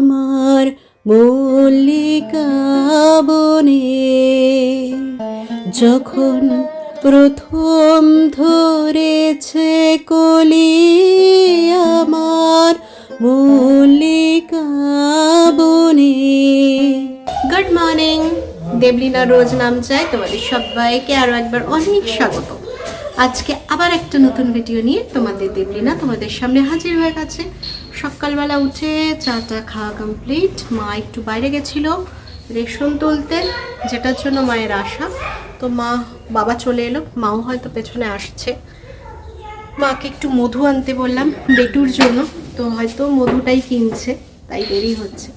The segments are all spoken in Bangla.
আমার মল্লিকা বনে। যখন প্রথম ধরেছে কলি আমার মল্লিকা বনে। গুড মর্নিং দেবলিনা রোজ নাম চাই তোমাদের সবাইকে আরও একবার অনেক স্বাগত। আজকে আবার একটা নতুন ভিডিও নিয়ে তোমাদের দেবলিনা তোমাদের সামনে হাজির হয়ে গেছে। সকালবেলা উঠে চা চাটা খাওয়া কমপ্লিট মা একটু বাইরে গেছিল রেশন তুলতে যেটার জন্য মায়ের আশা। তো মা বাবা চলে এলো। মাও হয়তো পেছনে আসছে। মাকে একটু মধু আনতে বললাম বেটুর জন্য। তো হয়তো মধুটাই কিনছে তাই দেরি হচ্ছে।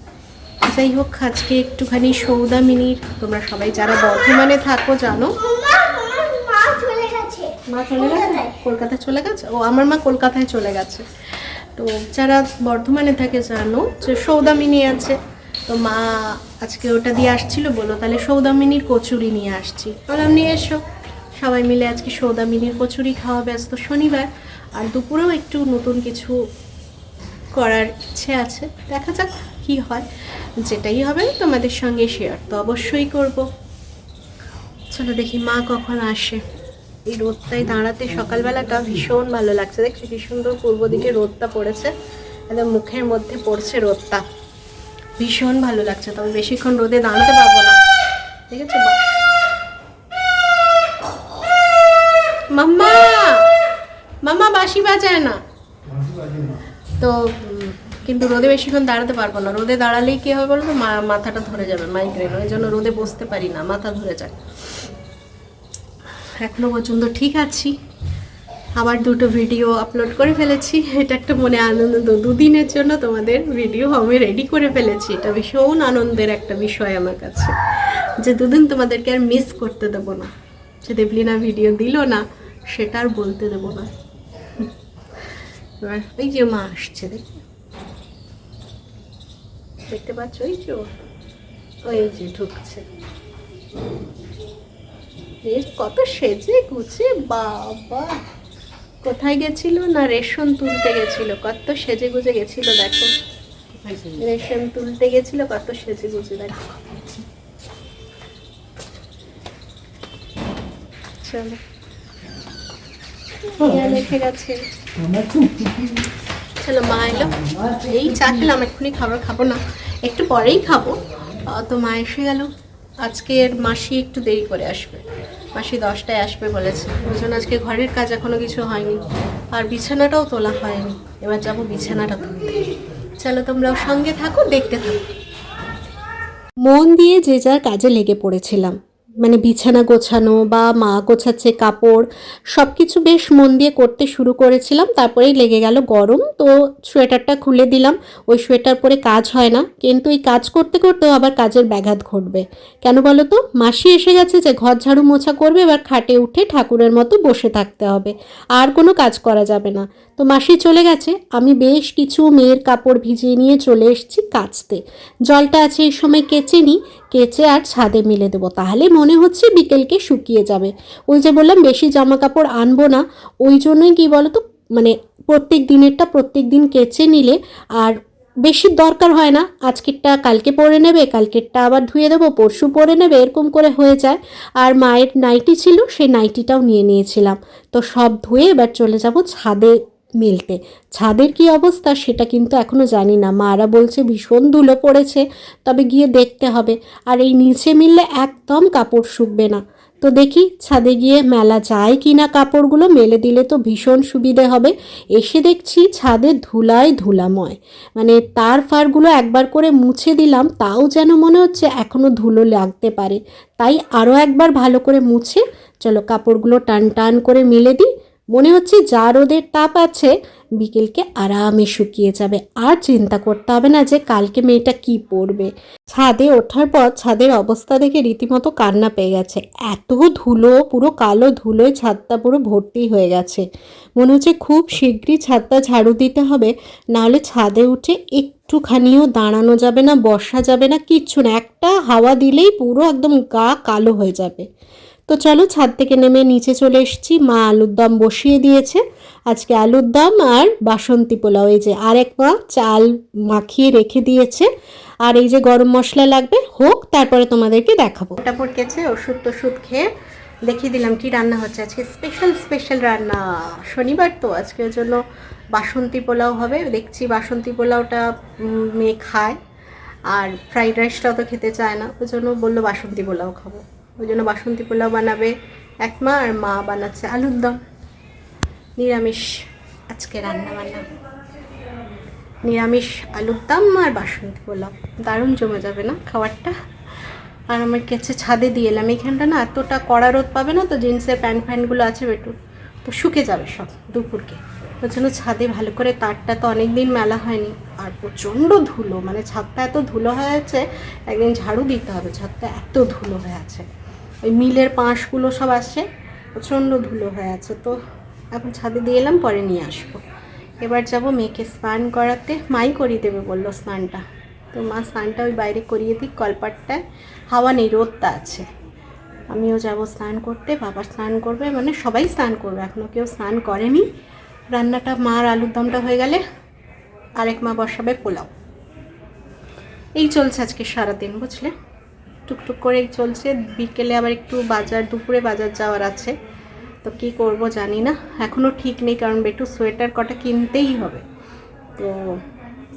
যাই হোক আজকে একটুখানি সৌদা মিনির তোমরা সবাই যারা বর্ধমানে থাকো জানো। মা চলে গেছে। কলকাতায় চলে গেছে? ও আমার মা কলকাতায় চলে গেছে। তো যারা বর্ধমানে থাকে জানো যে সৌদামিনী আছে। তো মা আজকে ওটা দিয়ে আসছিল বলো, তাহলে সৌদামিনীর কচুরি নিয়ে আসছি। বললাম, নিয়ে এসো। সবাই মিলে আজকে সৌদামিনীর কচুরি খাওয়া ব্যস্ত শনিবার। আর দুপুরেও একটু নতুন কিছু করার ইচ্ছে আছে। দেখা যাক কি হয়। যেটাই হবে তোমাদের সঙ্গে শেয়ার তো অবশ্যই করব। চলো দেখি মা কখন আসে। এই রোদটাই দাঁড়াতে সকালবেলাটা ভীষণ ভালো লাগছে। দেখছি কি সুন্দর পূর্ব দিকে রোদটা পড়েছে, একদম মুখের মধ্যে পড়ছে রোদটা। ভীষণ ভালো লাগছে, তবে বেশিক্ষণ রোদে দাঁড়াতে পারব না। ঠিক আছে বাস মাম্মা! মাম্মা, বাঁশি বাজায় না। তো কিন্তু রোদে বেশিক্ষণ দাঁড়াতে পারব না। রোদে দাঁড়ালেই কি হবে বলো মাথাটা ধরে যাবে মাইগ্রেন ওই জন্য রোদে বসতে পারি না, মাথা ধরে যায়। এখনও পর্যন্ত ঠিক আছি। আবার দুটো ভিডিও আপলোড করে ফেলেছি। এটা একটা মনে আনন্দ দুদিনের জন্য তোমাদের ভিডিও আমি রেডি করে ফেলেছি। এটা ভীষণ আনন্দের একটা বিষয় আমার কাছে। যে দুদিন তোমাদেরকে আর মিস করতে দেবো না। যে দেবলিনা ভিডিও দিল না, সেটা আর বলতে দেবো না। এবার ওই যে মা আসছে দেখি দেখতে পাচ্ছ? ওই যে ওই যে ঢুকছে। কত সেজে গুছে বাবা। কোথায় গেছিল না রেশন তুলতে গেছিল? কত সেজে গুজে গেছিল দেখো। রেশন তুলতে গেছিল কত সেজে গুজে দেখো। চলো। লিখে গেছে। চলো মা এলো। এই চা খেলাম এক্ষুনি খাবার খাব না। একটু পরেই খাব। তো মা এসে গেল। আজকের মাসি একটু দেরি করে আসবে। মাসি দশটায় আসবে বলেছে। ওই জন্য আজকে ঘরের কাজ এখনও কিছু হয়নি। আর বিছানাটাও তোলা হয়নি। এবার যাব বিছানাটা তুলতে। চলো তোমরাও সঙ্গে থাকো, দেখতে থাকো। মন দিয়ে যে যার কাজে লেগে পড়েছিলাম। মানে বিছানা গোছানো বা মা গোছাচ্ছে কাপড় সব কিছু বেশ মন দিয়ে করতে শুরু করেছিলাম। তারপরেই লেগে গেল গরম, তো সোয়েটারটা খুলে দিলাম। ওই সোয়েটার পরে কাজ হয় না, কিন্তু এই কাজ করতে করতেও আবার কাজের ব্যাঘাত ঘটবে। কেন বলো তো? মাসি এসে গেছে যে ঘর ঝাড়ু মোছা করবে, এবার খাটে উঠে ঠাকুরের মতো বসে থাকতে হবে। আর কোনো কাজ করা যাবে না। তো মাসি চলে গেছে, আমি বেশ কিছু মেয়ের কাপড় ভিজিয়ে নিয়ে চলে এসেছি কাচতে। জলটা আছে এই সময় কেচে নিই কেচে আর ছাদে মিলে দেবো, তাহলে মনে হচ্ছে বিকেলকে শুকিয়ে যাবে। ওই যে বললাম, বেশি জামা কাপড় আনব না। ওই জন্যই কি বলো তো মানে প্রত্যেক দিনেরটা প্রত্যেক দিন কেচে নিলে আর বেশি দরকার হয় না। আজকেরটা কালকে পরে নেবে, কালকেরটা আবার ধুয়ে দেবো, পরশু পরে নেবে, এরকম করে হয়ে যায়। আর মায়ের নাইটি ছিল, সেই নাইটিটাও নিয়ে নিয়েছিলাম। তো সব ধুয়ে এবার চলে যাব ছাদে মিলতে। ছাদের কি অবস্থা সেটা কিন্তু এখনও জানি না। মারা বলছে ভীষণ ধুলো পড়েছে, তবে গিয়ে দেখতে হবে। আর এই নিচে মিললে একদম কাপড় শুকবে না। তো দেখি ছাদে গিয়ে মেলা যায় কি না কাপড়গুলো। মেলে দিলে তো ভীষণ সুবিধে হবে। এসে দেখছি ছাদে ধুলায় ধুলাময়। মানে তার ফারগুলো একবার করে মুছে দিলাম, তাও যেন মনে হচ্ছে এখনও ধুলো লাগতে পারে। তাই আরও একবার ভালো করে মুছে, চলো কাপড়গুলো টান টান করে মেলে দিই। মনে হচ্ছে যা রোদের তাপ আছে, বিকেলকে আরামে শুকিয়ে যাবে। আর চিন্তা করতে হবে না যে কালকে মেয়েটা কি পরবে ছাদে ওঠার পর ছাদের অবস্থা দেখে রীতিমতো কান্না পেয়ে গেছে। এত ধুলো, পুরো কালো ধুলোয় ছাদটা পুরো ভর্তি হয়ে গেছে। মনে হচ্ছে খুব শীঘ্রই ছাদটা ঝাড়ু দিতে হবে, নাহলে ছাদে উঠে একটুখানিও দাঁড়ানো যাবে না, বসা যাবে না, কিচ্ছু না। একটা হাওয়া দিলেই পুরো একদম গা কালো হয়ে যাবে। তো চলো ছাদ থেকে নেমে নিচে চলে এসেছি। মা আলুর দম বসিয়ে দিয়েছে। আজকে আলুর দম আর বাসন্তী পোলাও। এই যে আরেক মা চাল মাখিয়ে রেখে দিয়েছে। আর এই যে গরম মশলা লাগবে, হোক, তারপরে তোমাদেরকে দেখাবো। ওটা পড়কেছে ওষুধ টষুধ খেয়ে দেখিয়ে দিলাম কি রান্না হচ্ছে। আজকে স্পেশাল স্পেশাল রান্না। শনিবার তো আজকে ওর জন্য বাসন্তী পোলাও হবে। দেখছি বাসন্তী পোলাওটা মেয়ে খায়। আর ফ্রাইড রাইসটাও তো খেতে চায় না। ওই জন্য বলল বাসন্তী পোলাও খাব। ওই জন্য বাসন্তী পোলাও বানাবে। এক মা আর মা বানাচ্ছে আলুর দম। নিরামিষ আজকে রান্না বান্না। নিরামিষ আলুর দম আর বাসন্তী পোলাও। দারুণ জমে যাবে না খাবারটা? আর আমার কাছে ছাদে দিয়ে এলাম। এখানটা না এতটা কড়া রোদ পাবে না তো জিন্সের প্যান্ট ফ্যান্টগুলো আছে বেটু। তো শুকে যাবে সব দুপুরকে। ওর জন্য ছাদে ভালো করে তারটা তো অনেক দিন মেলা হয়নি। আর প্রচণ্ড ধুলো মানে ছাদটা এত ধুলো হয়ে আছে, একদিন ঝাড়ু দিতে হবে। ছাদটা এত ধুলো হয়ে আছে। ওই মিলের পাঁশগুলো সব আসছে প্রচণ্ড ধুলো হয়ে আছে। তো এখন ছাদে দিয়ে এলাম, পরে নিয়ে আসব। এবার যাব মেয়েকে স্নান করাতে। মাই করিয়ে দেবে বলল স্নানটা। তো মা স্নানটা ওই বাইরে করিয়ে দিক, কলপাটটায়। হাওয়া নেই, রোদটা আছে। আমিও যাব স্নান করতে, বাবা স্নান করবে মানে সবাই স্নান করবে। এখনও কেউ স্নান করেনি। রান্নাটা, মার আলুর দমটা হয়ে গেলে আরেক মা বসাবে পোলাও। এই চলছে আজকে সারাদিন, বুঝলে? টুকটুক করে চলছে। বিকেলে আবার একটু বাজার, দুপুরে বাজার যাওয়ার আছে। তো কি করব জানি না। এখনও ঠিক নেই কারণ বেটু সোয়েটার কটা কিনতেই হবে। তো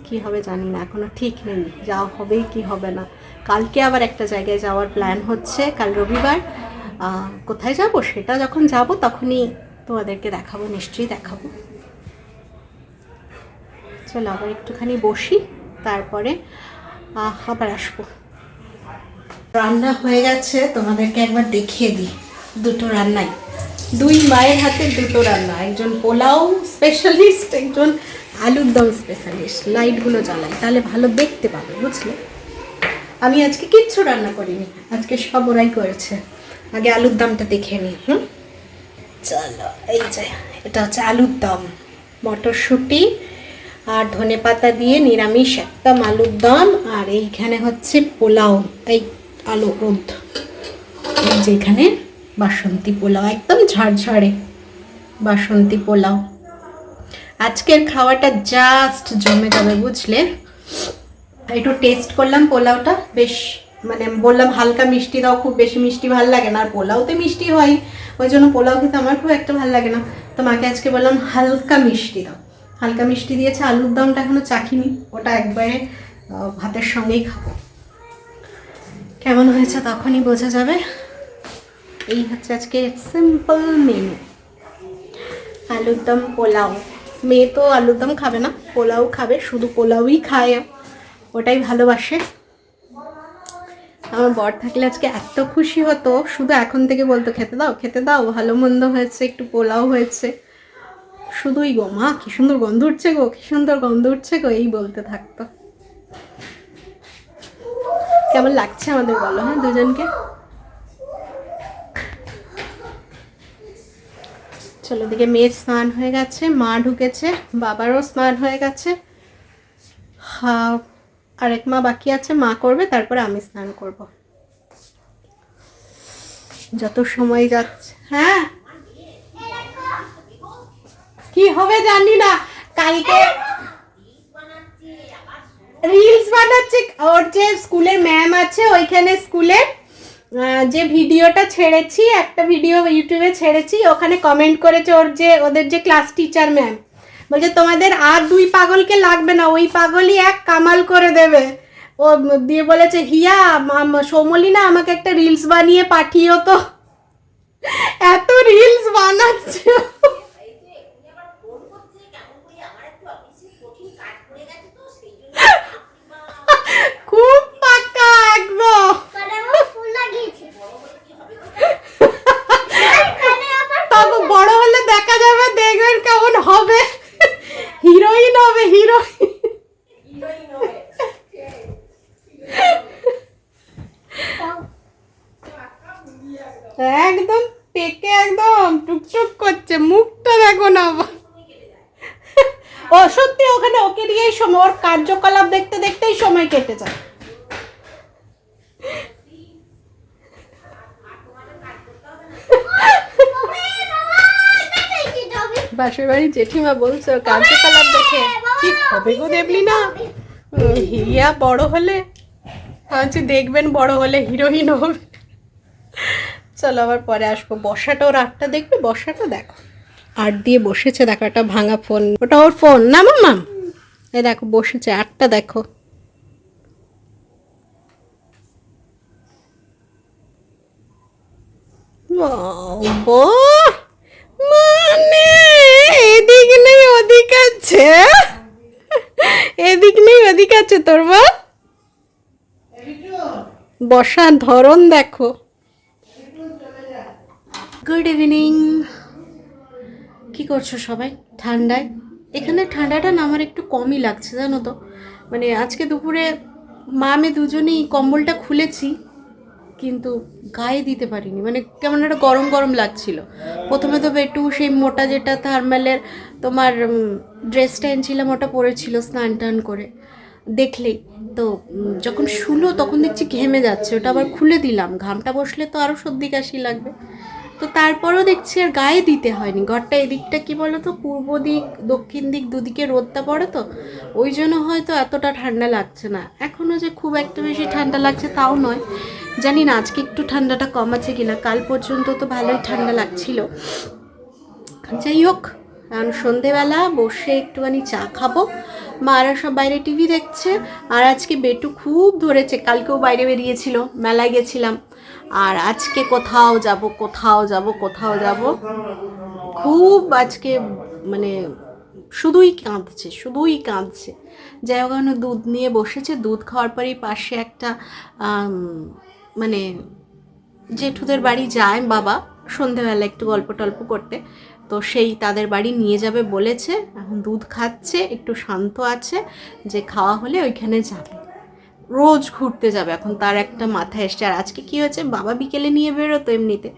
কি হবে জানি না। এখনও ঠিক নেই। যাওয়া হবেই কি হবে না। কালকে আবার একটা জায়গায় যাওয়ার প্ল্যান হচ্ছে। কাল রবিবার। কোথায় যাব? সেটা যখন যাব তখনই তোমাদেরকে দেখাবো, নিশ্চয়ই দেখাবো। চলো আবার একটুখানি বসি। তারপরে আবার আসব। রান্না হয়ে গেছে, তোমাদেরকে একবার দেখিয়ে দিই। দুটো রান্নাই। দুই মায়ের হাতে দুটো রান্না। একজন পোলাও স্পেশালিস্ট একজন আলুর দম স্পেশালিস্ট লাইটগুলো জ্বালাই, তাহলে ভালো দেখতে পাবে, বুঝলে? আমি আজকে কিচ্ছু রান্না করিনি, আজকে সব ওরাই করেছে। আগে আলুর দমটা দেখে নিই, হুম? চলো, এই যে, এটা হচ্ছে আলুর দম। মটরশুঁটি আর ধনে পাতা দিয়ে নিরামিষ একদম আলুর দম, আর এইখানে হচ্ছে পোলাও। এই আলু রোদ এই যে এখানে বাসন্তী পোলাও, একদম ঝাড়ঝাড়ে বাসন্তী পোলাও। আজকের খাওয়াটা জাস্ট জমে যাবে, বুঝলে? একটু টেস্ট করলাম পোলাওটা, বেশ মানে বললাম হালকা মিষ্টি দাও, খুব বেশি মিষ্টি ভালো লাগে না, আর পোলাওতে মিষ্টি হয়, ওই জন্য পোলাও খেতে আমার খুব একটা ভালো লাগে না। তো মাকে আজকে বললাম হালকা মিষ্টি দাও। হালকা মিষ্টি দিয়েছে, আলুর দমটা এখনও চাখিনি, ওটা একবারে ভাতের সঙ্গেই খাব। কেমন হয়েছে তখনই বোঝা যাবে। এই হচ্ছে আজকে সিম্পল মেনু আলুর দম পোলাও। মেয়ে তো আলুর দম খাবে না, পোলাও খাবে, শুধু পোলাওই খায়। ওটাই ভালোবাসে। আমার বর থাকলে আজকে এত খুশি হতো, শুধু এখন থেকে বলতো, খেতে দাও খেতে দাও, ভালো মন্দ হয়েছে, একটু পোলাও হয়েছে। শুধুই গো, মা, কি সুন্দর গন্ধ উঠছে গো, কি সুন্দর গন্ধ উঠছে গো, এই বলতে থাকতো। কেমন লাগছে আমাদের বলো হ্যাঁ দুজনকে? চলো দিকে মেয়ের স্নান হয়ে গেছে, মা ঢুকেছে, বাবারও স্নান হয়ে গেছে। আরেক মা বাকি আছে, মা করবে, তারপরে আমি স্নান করব। যত সময় যাচ্ছে হ্যাঁ? কি হবে জানি না, কালকে রিলস বানাচ্ছে। ওর যে স্কুলের ম্যাম আছে, ওইখানে স্কুলে যে ভিডিওটা ছেড়েছি, একটা ভিডিও ইউটিউবে ছেড়েছি, ওখানে কমেন্ট করেছে ওর যে, ওদের যে ক্লাস টিচার ম্যাম বলছে, তোমাদের আর দুই পাগলকে লাগবে না, ওই পাগলই এক কামাল করে দেবে। ও দিয়ে বলেছে, হিয়া সোমলিনা, আমাকে একটা রিলস বানিয়ে পাঠিও তো। এত রিলস বানাচ্ছে খুব পাক্কা একদম তবে বড় হলে দেখা যাবে দেখবেন কেমন হবে হিরোইন হবে হিরোইন একদম পেকে একদম টুকটুক করছে মুখটা দেখো না আবার। ও সত্যি ওখানে ওকে দিয়েই সময় ওর কার্যকলাপ দেখতে দেখতেই সময় কেটে যায়। পাশের বাড়ি জেঠিমা বলছে, কার্যকলাপ দেখে কি হবে গো দেবলি না হিয়া বড় হলে? ভাবছি দেখবেন বড় হলে হিরোইন হবে। চলো আবার পরে আসব। বসাটা ওর আটটা দেখবে, বসাটা দেখো। আট দিয়ে বসেছে, দেখো একটা ভাঙা ফোন ওটা ওর ফোন না মাম এই দেখো, বসেছে, আটটা দেখো। মানে এদিক নেই, ওদিক আছে। এদিক নেই, ওদিক আছে তোর মা। বসার ধরন দেখো। গুড ইভিনিং কি করছ সবাই? ঠান্ডায়? এখানে ঠান্ডাটা না আমার একটু কমই লাগছে, জানো তো। মানে আজকে দুপুরে মা, আমি দুজনেই কম্বলটা খুলেছি, কিন্তু গায়ে দিতে পারিনি। মানে কেমন একটা গরম গরম লাগছিল। প্রথমে তো একটু সেই মোটা যেটা থার্মালের তোমার ড্রেসটা এনেছিলাম, ওটা পরেছিল স্নান টান করে। দেখলেই তো যখন শুলো তখন দেখছি ঘেমে যাচ্ছে, ওটা আবার খুলে দিলাম। ঘামটা বসলে তো আরও সর্দি কাশি লাগবে। তো তারপরও দেখছি আর গায়ে দিতে হয়নি। ঘরটা এদিকটা কি বলো তো পূর্ব দিক, দক্ষিণ দিক দুদিকে রোদটা পড়ে তো। ওই জন্য হয়তো এতটা ঠান্ডা লাগছে না। এখনও যে খুব একটা বেশি ঠান্ডা লাগছে তাও নয়। জানি না, আজকে একটু ঠান্ডাটা কম আছে কিনা। কাল পর্যন্ত তো ভালোই ঠান্ডা লাগছিল। যাই হোক, এখন সন্ধেবেলা, বসে একটুখানি চা খাব। মারা সব বাইরে টিভি দেখছে। আর আজকে বেটু খুব ধরেছে। কালকেও বাইরে বেরিয়েছিল। মেলায় গেছিলাম। আর আজকে কোথাও যাব কোথাও যাব কোথাও যাব। খুব আজকে মানে শুধুই কাঁদছে শুধুই কাঁদছে। যাই হোক দুধ নিয়ে বসেছে। দুধ খাওয়ার পরেই পাশে একটা মানে জেঠুদের বাড়ি যায় বাবা সন্ধেবেলা একটু গল্প টল্প করতে। তো সেই তাদের বাড়ি নিয়ে যাবে বলেছে। এখন দুধ খাচ্ছে, একটু শান্ত আছে। যে খাওয়া হলে ওইখানে যাবে। রোজ ঘুরতে যাবে। এখন তার একটা মাথায় এসছে। আর আজকে কি হয়েছে? বাবা বিকেলে নিয়ে বেরোতো এমনিতে।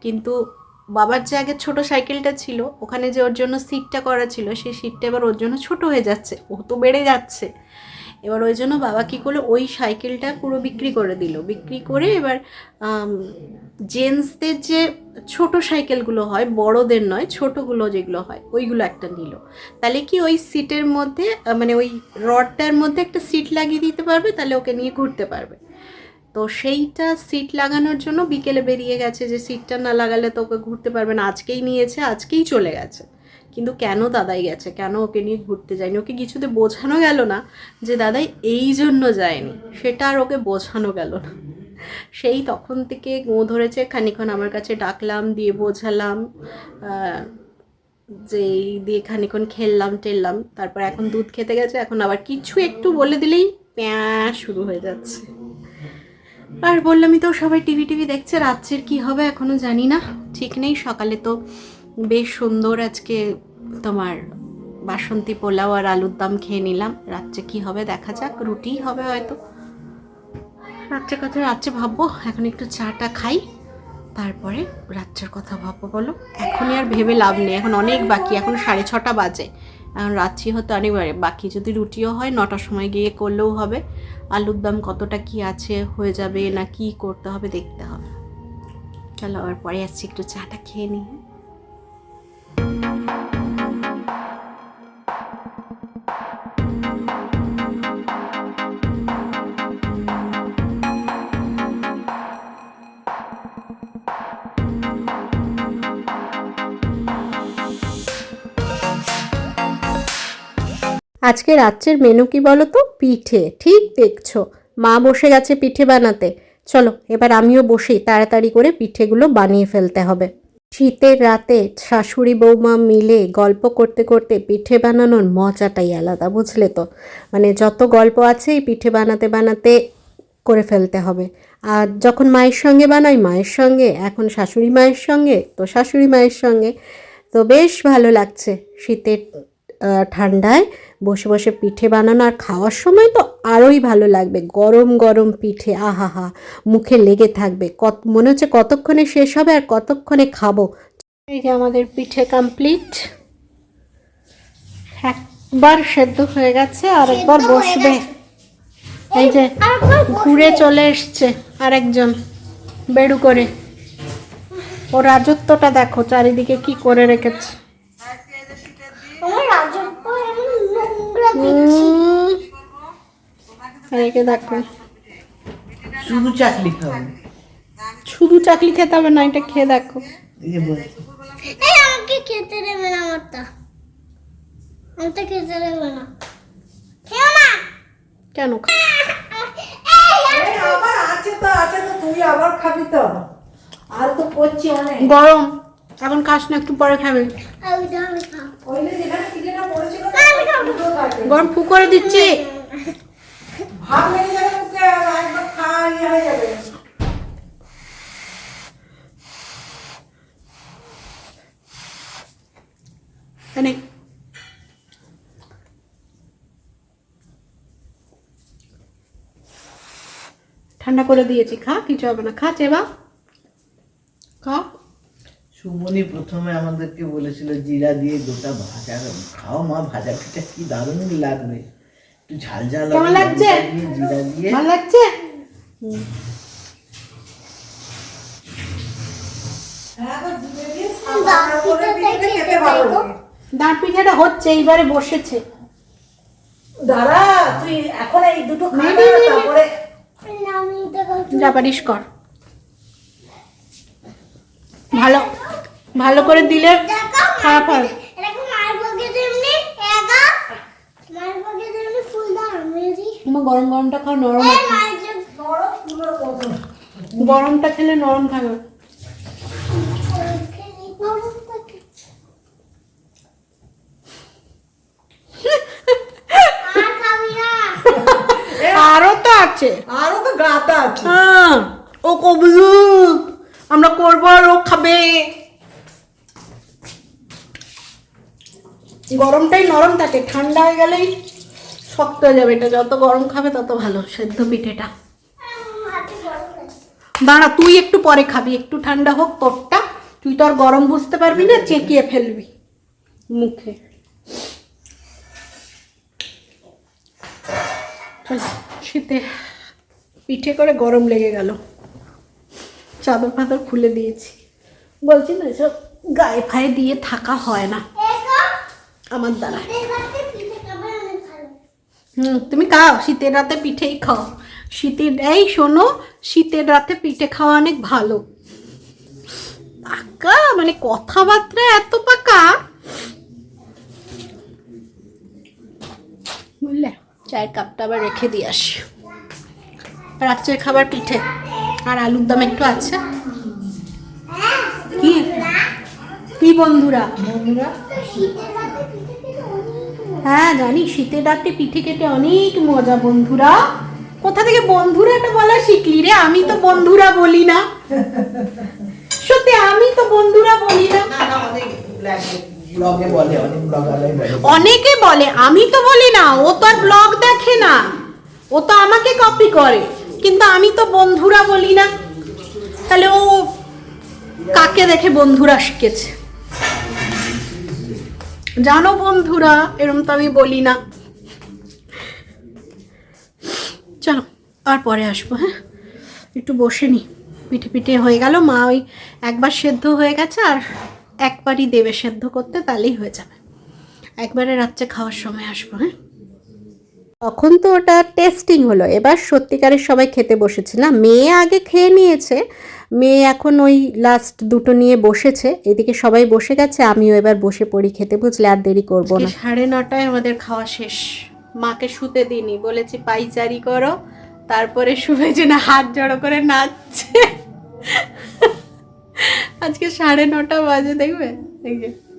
কিন্তু বাবার যে আগে ছোট সাইকেলটা ছিল, ওখানে যে ওর জন্য সিটটা করা ছিল, সেই সিটটা এবার ওর জন্য ছোট হয়ে যাচ্ছে। ও তো বেড়ে যাচ্ছে। এবার ওই জন্য বাবা কী করল? ওই সাইকেলটা পুরো বিক্রি করে দিল। বিক্রি করে এবার জেন্টসদের যে ছোট সাইকেলগুলো হয়, বড়দের নয়, ছোটোগুলো যেগুলো হয়, ওইগুলো একটা নিল। তাহলে কি ওই সিটের মধ্যে মানে ওই রডটার মধ্যে একটা সিট লাগিয়ে দিতে পারবে? তাহলে ওকে নিয়ে ঘুরতে পারবে। তো সেইটা সিট লাগানোর জন্য বিকেলে বেরিয়ে গেছে যে, সিটটা না লাগালে তো ওকে ঘুরতে পারবে না। আজকেই নিয়েছে, আজকেই চলে গেছে। কিন্তু কেন দাদাই গেছে? কেন ওকে নিয়ে ঘুরতে যায়নি? ওকে কিছুতে বোঝানো গেল না যে দাদাই এই জন্য যায়নি। সেটা আর ওকে বোঝানো গেল না। সেই তখন থেকে গো ধরেছে খানিক্ষণ আমার কাছে ডাকলাম, দিয়ে বোঝালাম যে দিয়ে খানিক্ষণ খেললাম, টেললাম, তারপর এখন দুধ খেতে গেছে, এখন আবার কিছু একটু বলে দিলেই প্যাঁ, শুরু হয়ে যাচ্ছে। আর বললামই তো সবাই টিভি টিভি দেখছে, রাত্রের কি হবে এখনও জানি না, ঠিক নেই, সকালে তো বেশ সুন্দর আজকে তোমার বাসন্তী পোলাও আর আলুর দম খেয়ে নিলাম। রাত্রে কি হবে দেখা যাক রুটিই হবে হয়তো। রাত্রের কথা, রাত্রে ভাববো, এখন একটু চাটা খাই, তারপরে রাত্রের কথা ভাববো, বলো। এখনই আর ভেবে লাভ নেই, এখন অনেক বাকি, এখন সাড়ে ছটা বাজে। এখন রাত্রি হতে অনেক বারে- বাকি যদি রুটিও হয়, নটার সময় গিয়ে করলেও হবে। আলুর দাম কতটা কি আছে, হয়ে যাবে না কি করতে হবে, দেখতে হবে। চলো, আবার পরে আসছি, একটু চাটা খেয়ে নিই আজকে রাত্রের মেনু কি বলো তো পিঠে। ঠিক দেখছ। মা বসে গেছে পিঠে বানাতে। চলো, এবার আমিও বসি। তাড়াতাড়ি করে পিঠেগুলো বানিয়ে ফেলতে হবে। শীতের রাতে শাশুড়ি বৌমা মিলে গল্প করতে করতে পিঠে বানানোর মজাটাই আলাদা, বুঝলে তো? মানে যত গল্প আছে এই পিঠে বানাতে বানাতে করে ফেলতে হবে। আর যখন মায়ের সঙ্গে বানাই, মায়ের সঙ্গে, এখন শাশুড়ি মায়ের সঙ্গে, তো শাশুড়ি মায়ের সঙ্গে। তো বেশ ভালো লাগছে শীতের ঠান্ডায় বসে বসে পিঠে বানানো আর খাওয়ার সময় তো আরোই ভালো লাগবে। গরম গরম পিঠে আহা হা মুখে লেগে থাকবে। কত মনে হচ্ছে কতক্ষণে শেষ হবে আর কতক্ষণে খাব? এই যে আমাদের পিঠে কমপ্লিট একবার সেদ্ধ হয়ে গেছে আর একবার বসবে। এই যে ঘুরে চলে এসছে আরেকজন বেড়ু করে। ও রাজত্বটা দেখো চারিদিকে কি করে রেখেছে। একে দেখো। শুধু চাকলি শুধু চাকলি খেতে হবে না এটা খেয়ে দেখো। এই আমাকে খেতে দেবে না আমারটা। আমারটা খেতে দেবে না। খেও না। কেন? খা- আবার আছে তো আছে তো তুই আবার খাবি তো। আর তো করছি গরম। এখন খাস না একটু পরে খাবে। যেখানে পড়েছিল গরম ফু করে দিচ্ছি ইয়ে হয়ে ঠান্ডা করে দিয়েছি খা কিছু হবে না। খা চেবা। সুমনি প্রথমে আমাদেরকে বলেছিল জিরা দিয়ে গোটা ভাজা খাও। মা ভাজা পিঠা কি দারুণ লাগবে? একটু ঝাল ঝাল কেমন লাগছে? জিরা দিয়ে। ভালো লাগছে? দাঁত পিঠাটা হচ্ছে এইবারে বসেছে। দাঁড়া তুই এখন এই দুটো। তারপরে যা পারিস কর। ভালো। ভালো করে দিলে খারাপ হয়। তোমার গরম গরমটা খাও নরম গরমটা খেলে নরম খাবি। আরও তো আছে। আরও তো গাতা আছে। হ্যাঁ, ও কবলু আমরা করব আর ও খাবে। গরমটাই নরম থাকে, ঠান্ডা হয়ে গেলেই শক্ত হয়ে যাবে এটা। যত গরম খাবে তত ভালো, সেদ্ধ পিঠেটা। দাঁড়া, তুই একটু পরে খাবি, একটু ঠান্ডা হোক তোরটা। তুই তো আর গরম বুঝতে পারবি না, চেকিয়ে ফেলবি মুখে। শীতে পিঠে করে গরম লেগে গেল। চাদর ফাদর খুলে দিয়েছি। বলছি না, এসব গায়ে ফায়ে দিয়ে থাকা হয় না। আমার দ্বারা। হুম তুমি খাও শীতের রাতে পিঠেই খাও। শীতের এই শোনো শীতের রাতে পিঠে খাওয়া অনেক ভালো। পাকা মানে কথাবার্তা এত পাকা। বুঝলে? চায়ের কাপটা আবার রেখে দিয়ে আসি। রাত্রের খাবার পিঠে। আর আলুর দাম একটু আছে। বন্ধুরা? বন্ধুরা? হ্যাঁ জানি শীতের রাতে পিঠে খেতে অনেক মজা বন্ধুরা। কোথা থেকে বন্ধুরা বন্ধুরাটা বলা শিখলি রে? আমি তো বন্ধুরা বলি না। সত্যি আমি তো বন্ধুরা বলি না। অনেকে বলে আমি তো বলি না ও তো আর ব্লগ দেখে না। ও তো আমাকে কপি করে কিন্তু আমি তো বন্ধুরা বলি না। তাহলে ও কাকে দেখে বন্ধুরা শিখেছে? জানো বন্ধুরা, এরম তো আমি বলি না। চলো, আর পরে আসব হ্যাঁ? একটু বসে নি। পিঠে পিঠে হয়ে গেল, মা ওই একবার সেদ্ধ হয়ে গেছে, আর একবারই দেবে সেদ্ধ করতে, তাহলেই হয়ে যাবে। একবারে রাত্রে খাওয়ার সময় আসব হ্যাঁ? তখন তো ওটা টেস্টিং হলো। এবার সত্যিকারের সবাই খেতে বসেছে না? মেয়ে আগে খেয়ে নিয়েছে মেয়ে এখন ওই লাস্ট দুটো নিয়ে বসেছে। এদিকে সবাই বসে গেছে আমিও এবার বসে পড়ি খেতে বুঝলে আর দেরি করব না। সাড়ে নটায় আমাদের খাওয়া শেষ। মাকে শুতে দিইনি বলেছি পাইচারি করো তারপরে শুভে যেন হাত জড়ো করে নাচছে। আজকে সাড়ে নটা বাজে দেখবে?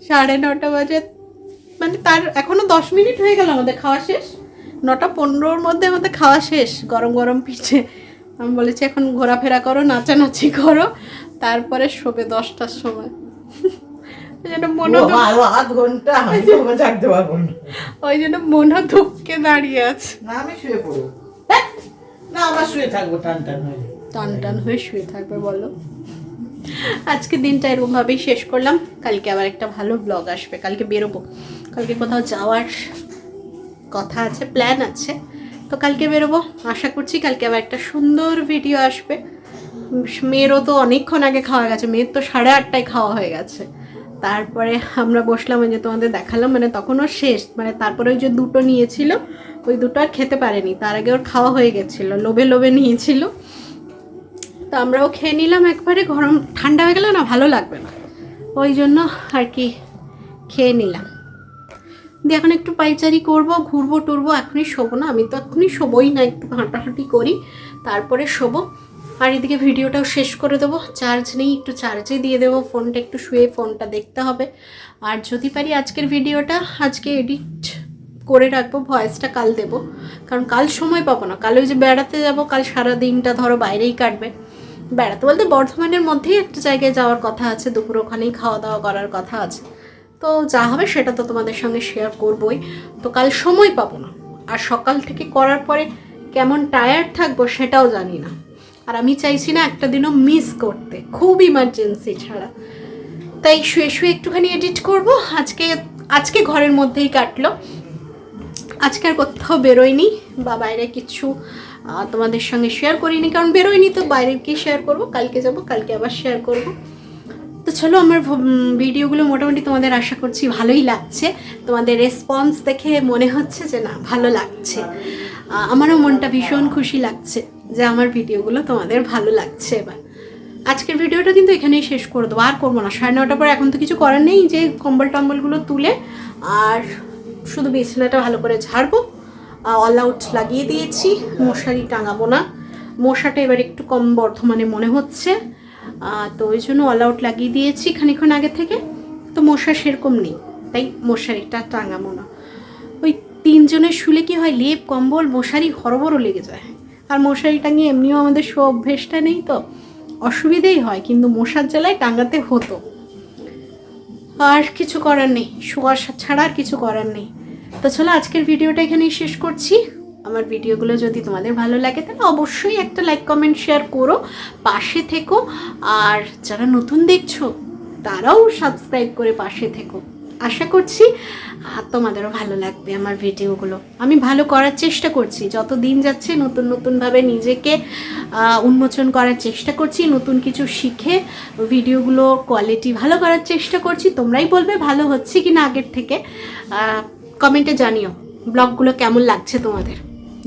সাড়ে নটা বাজে মানে তার এখনও দশ মিনিট হয়ে গেল আমাদের খাওয়া শেষ। নটা পনেরোর মধ্যে আমাদের খাওয়া শেষ গরম গরম পিঠে। আমি বলেছি এখন ঘোরাফেরা করো নাচানাচি করো। তারপরে শোবে দশটার সময়। ওই জন্য মনে মনে দুঃখে দাঁড়িয়ে আছে। না আমি শুয়ে পড়ব। না আমার শুয়ে থাকব টান টান হয়ে টান টান হয়ে শুয়ে থাকবে বলো। আজকে দিনটা এরকমভাবেই শেষ করলাম। কালকে আবার একটা ভালো ব্লগ আসবে কালকে বেরোবো। কালকে কোথাও যাওয়ার কথা আছে প্ল্যান আছে। তো কালকে বেরোবো। আশা করছি কালকে আবার একটা সুন্দর ভিডিও আসবে। মেয়েরও তো অনেকক্ষণ আগে খাওয়া গেছে, মেয়ের তো সাড়ে আটটায় খাওয়া হয়ে গেছে। তারপরে আমরা বসলাম যে তোমাদের দেখালাম মানে তখনও শেষ মানে তারপরে ওই যে দুটো নিয়েছিল, ওই দুটো আর খেতে পারেনি, তার আগে ওর খাওয়া হয়ে গেছিল, লোভে লোভে নিয়েছিল। তো আমরাও খেয়ে নিলাম একবারে, গরম, ঠান্ডা হয়ে গেলে না ভালো লাগবে না। ওই জন্য আর কি, খেয়ে নিলাম। দিয়ে এখন একটু পাইচারি করব, ঘুরবো, টুরবো, এখনই শোবো না, আমি তো এখনই শোবোই না, একটু হাঁটাহাঁটি করি। তারপরে শোবো, আর এদিকে ভিডিওটাও শেষ করে দেবো। চার্জ নেই, একটু চার্জে দিয়ে দেবো, ফোনটা একটু শুয়ে ফোনটা দেখতে হবে। আর যদি পারি আজকের ভিডিওটা, আজকে এডিট করে রাখব, ভয়েসটা কাল দেবো। কারণ কাল সময় পাবো না, কাল ওই যে বেড়াতে যাব, কাল সারা দিনটা ধরো বাইরেই কাটবে। বেড়াতে বলতে বর্ধমানের মধ্যেই একটা জায়গায় যাওয়ার কথা আছে, দুপুর ওখানেই খাওয়া দাওয়া করার কথা আছে। তো যা হবে সেটা তো তোমাদের সঙ্গে শেয়ার করবই। তো কাল সময় পাবো না। আর সকাল থেকে করার পরে কেমন টায়ার্ড থাকব সেটাও জানি না। আর আমি চাইছি না একটা দিনও মিস করতে। খুব ইমার্জেন্সি ছাড়া। তাই শুয়ে শুয়ে একটুখানি এডিট করব। আজকে আজকে ঘরের মধ্যেই কাটলো। আজকে আর কোথাও বেরোয়নি বা বাইরে কিছু তোমাদের সঙ্গে শেয়ার করিনি। কারণ বেরোয়নি তো, বাইরে কি শেয়ার করব। কালকে যাব, কালকে আবার শেয়ার করব। তো চলো আমার ভিডিওগুলো মোটামুটি তোমাদের আশা করছি ভালোই লাগছে। তোমাদের রেসপন্স দেখে মনে হচ্ছে যে না, ভালো লাগছে। আমারও মনটা ভীষণ খুশি লাগছে যে আমার ভিডিওগুলো তোমাদের ভালো লাগছে এবার। আজকের ভিডিওটা কিন্তু এখানেই শেষ করে দেবো, আর করব না। সাড়ে নটার পর এখন তো কিছু করার নেই, যে কম্বল টম্বলগুলো তুলে, আর শুধু বিছানাটা ভালো করে ঝাড়বো। অল আউট লাগিয়ে দিয়েছি, মশারি টাঙাবো না। মশাটা এবার একটু কম বর্ধমানে মনে হচ্ছে। তো ওই জন্য অল আউট লাগিয়ে দিয়েছি খানিক্ষণ আগে থেকে। তো মশা সেরকম নেই, তাই মশারিটা টাঙাবো না ওই তিনজনের শুলে কি হয়, লেপ, কম্বল, মশারি হরবড় লেগে যায়। আর মশারি টাঙিয়ে এমনিও আমাদের সব অভ্যেসটা নেই তো। অসুবিধেই হয়, কিন্তু মশার জ্বালায় টাঙাতে হতো। আর কিছু করার নেই, শোয়া ছাড়া আর কিছু করার নেই। তো চলো আজকের ভিডিওটা এখানেই শেষ করছি। আমার ভিডিওগুলো যদি তোমাদের ভালো লাগে, তাহলে অবশ্যই একটা লাইক কমেন্ট শেয়ার করো, পাশে থেকো। আর যারা নতুন দেখছ, তারাও সাবস্ক্রাইব করে পাশে থেকো। আশা করছি তোমাদেরও ভালো লাগবে আমার ভিডিওগুলো। আমি ভালো করার চেষ্টা করছি। যত দিন যাচ্ছে, নতুন নতুনভাবে নিজেকে উন্মোচন করার চেষ্টা করছি, নতুন কিছু শিখে ভিডিওগুলো কোয়ালিটি ভালো করার চেষ্টা করছি। তোমরাই বলবে ভালো হচ্ছে কি না আগের থেকে। কমেন্টে জানিও ব্লগগুলো কেমন লাগছে তোমাদের।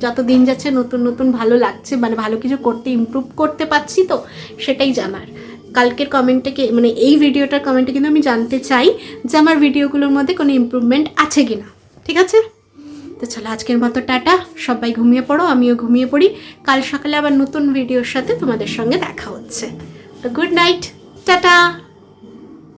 যত দিন যাচ্ছে নতুন নতুন ভালো লাগছে মানে ভালো কিছু করতে ইমপ্রুভ করতে পারছি তো, সেটাই জানার। কালকের কমেন্টে কি মানে এই ভিডিওটার কমেন্টে কিন্তু আমি জানতে চাই যে আমার ভিডিওগুলোর মধ্যে কোনো ইমপ্রুভমেন্ট আছে কি না ঠিক আছে? তো চলো আজকের মতো টাটা, সবাই ঘুমিয়ে পড়ো, আমিও ঘুমিয়ে পড়ি। কাল সকালে আবার নতুন ভিডিওর সাথে তোমাদের সঙ্গে দেখা হচ্ছে। তো গুড নাইট টাটা!